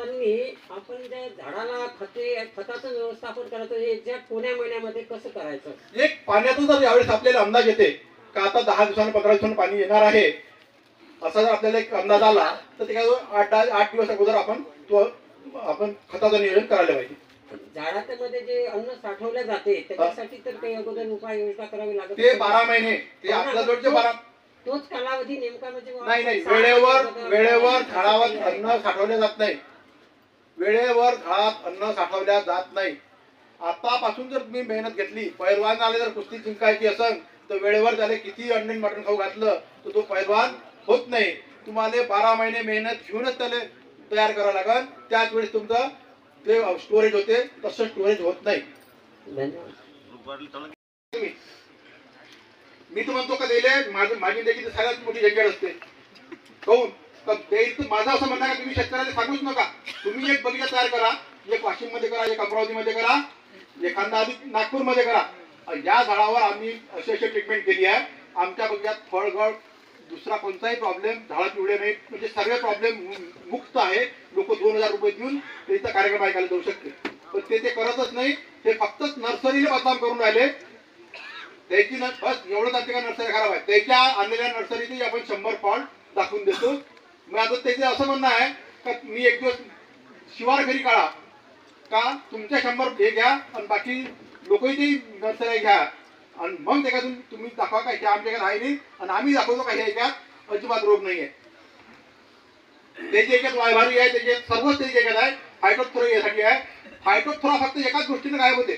आपण त्या झाडाला खते खताचं व्यवस्थापन करायचं हे एक्झॅक्ट कोण्या महिन्यामध्ये कसं करायचं? एक पाण्याचा जर यावेळेस आपल्याला अंदाज येते का आता दहा दिवसांनी पंधरा दिवसांनी पाणी येणार आहे असा जर आपल्याला एक अंदाज आला तर ते काय आठ आठ दिवस अगोदर आपण तो आपण खताचं नियोजन करायला पाहिजे. झाडामध्ये जे अन्न साठवलं जाते त्याच्यासाठी तर काही अगोदर उपाययोजना करावी लागत ते बारा महिने ते आपल्या जवळचे बारा तोच कालावधी नेमका म्हणजे नाही नाही वेळेवर वेळेवर झाडावर अन्न साठवले जात नाही. वेळेवर घात अन्न साठवल्या जात नाही. आतापासून जर तुम्ही मेहनत घेतली पैलवान आले जर कुस्ती जिंकायची असेल तर वेळेवर त्याला किती अंडे मटण खाऊ घातलं तर तो पैलवान होत नाही. तुम्हाला बारा महिने मेहनत घेऊनच त्याला तयार करावं लागेल त्याच वेळेस तुमचं ते स्टोरेज होते तसं स्टोरेज होत नाही. मी तर म्हणतो का लिहिले माझी माझी देखील सगळ्यात मोठी झंझट असते. कहून तर द्यायचं माझं असं म्हणणं का तुम्ही शेतकऱ्याला सांगूच नका. तुम्ही एक बगीचा तयार करा एक वाशिममध्ये करा एक अमरावती मध्ये करा एखादा आधी नागपूरमध्ये करा. या झाडावर आम्ही अशी अशी ट्रीटमेंट केली आहे. आमच्या बगीचात फळगळ दुसरा कोणताही प्रॉब्लेम झाडा पिवळे नाही म्हणजे सर्व प्रॉब्लेम मुक्त आहे. लोक दोन हजार रुपये देऊन त्याचा कार्यक्रम ऐकायला जाऊ शकते पण ते ते करतच नाही. ते फक्तच नर्सरीने बदनाम करून राहिले. त्याची न बस एवढं जाते का नर्सरी खराब आहे. त्याच्या आणलेल्या नर्सरीचे आपण शंभर फॉल्ट दाखवून देतो. मग आता त्याचे असं म्हणणं आहे का मी एक दिवस शिवार घरी काढा. का तुमच्या शंभर हे घ्या आणि बाकी लोकही ती नर्सरी घ्या. आणि मग त्याच्यातून तुम्ही दाखवा का हे आमच्याकडे आहे नाही आणि आम्ही दाखवतो का याच्यात. अजिबात रोग नाही आहे त्याचे याच्यात वायभारी आहे त्याच्यात सर्वच त्याच्या याच्यात आहे. फायटोथ्रो यासाठी आहे. फायटोथ्रो फक्त एकाच गोष्टीने गायब होते.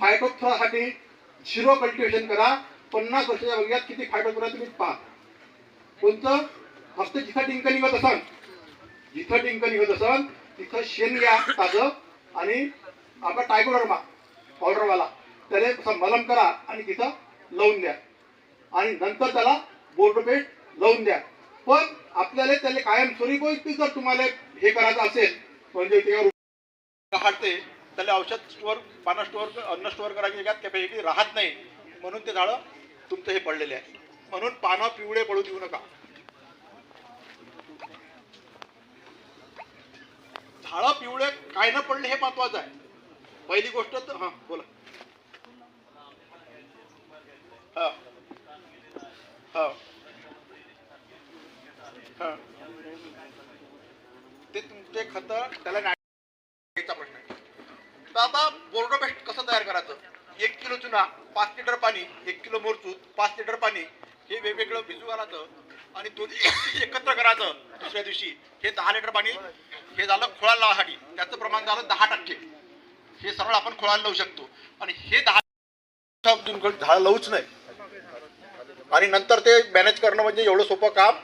फायटोथ्रोसाठी झिरो कल्टिवेशन करा. पन्नास वर्षाच्या बघ्यात किती फायटोथ्रो तुम्ही पहा. कोणतं? फक्त जिथं टिंक निघत असन जिथं टिंक निघत असन तिथं शेण घ्या ताजं आणि आपला टायकोडर्मा पावडरवाला त्याला असं मलम करा आणि तिथं लावून द्या. आणि नंतर त्याला बोर्डपेट लावून द्या. पण आपल्याला त्याला कायम स्वरूपी जर तुम्हाला हे करायचं असेल म्हणजे ते त्याला औषध स्टोअर पानं स्टोअर अन्न स्टोअर करायची याच्यात कॅपॅसिटी राहत नाही. म्हणून ते झाडं तुमचं हे पडलेले आहे. म्हणून पानं पिवळे पडू देऊ नका. झाडं पिवळे काय न पडले हे महत्वाचं आहे. पहिली गोष्ट तर हां बोला. हा. हा. ते तुमचे खत त्याला प्रश्न आहे. तर आता बोर्डो पेस्ट कसं तयार करायचं? एक किलो चुना पाच लिटर पाणी एक किलो मोरचूत पाच लिटर पाणी हे वेगवेगळं भिजू घालायचं आणि दोन्ही एकत्र करायचं दुसऱ्या दिवशी. हे दहा लिटर पाणी हे झालं खुळा लावासाठी त्याचं प्रमाण झालं दहा टक्के. हे सरळ आपण खोळाला लावू शकतो. आणि हे दहा झाड लावूच नाही. आणि नंतर ते मॅनेज करणं म्हणजे एवढं सोपं काम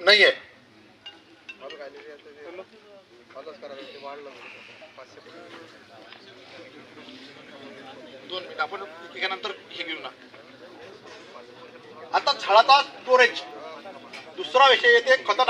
नाही आहे दोन मिनिट. आपण त्यानंतर हे घेऊ ना. आता झाडाचा स्टोरेज दुसरा विषय येते खत टाक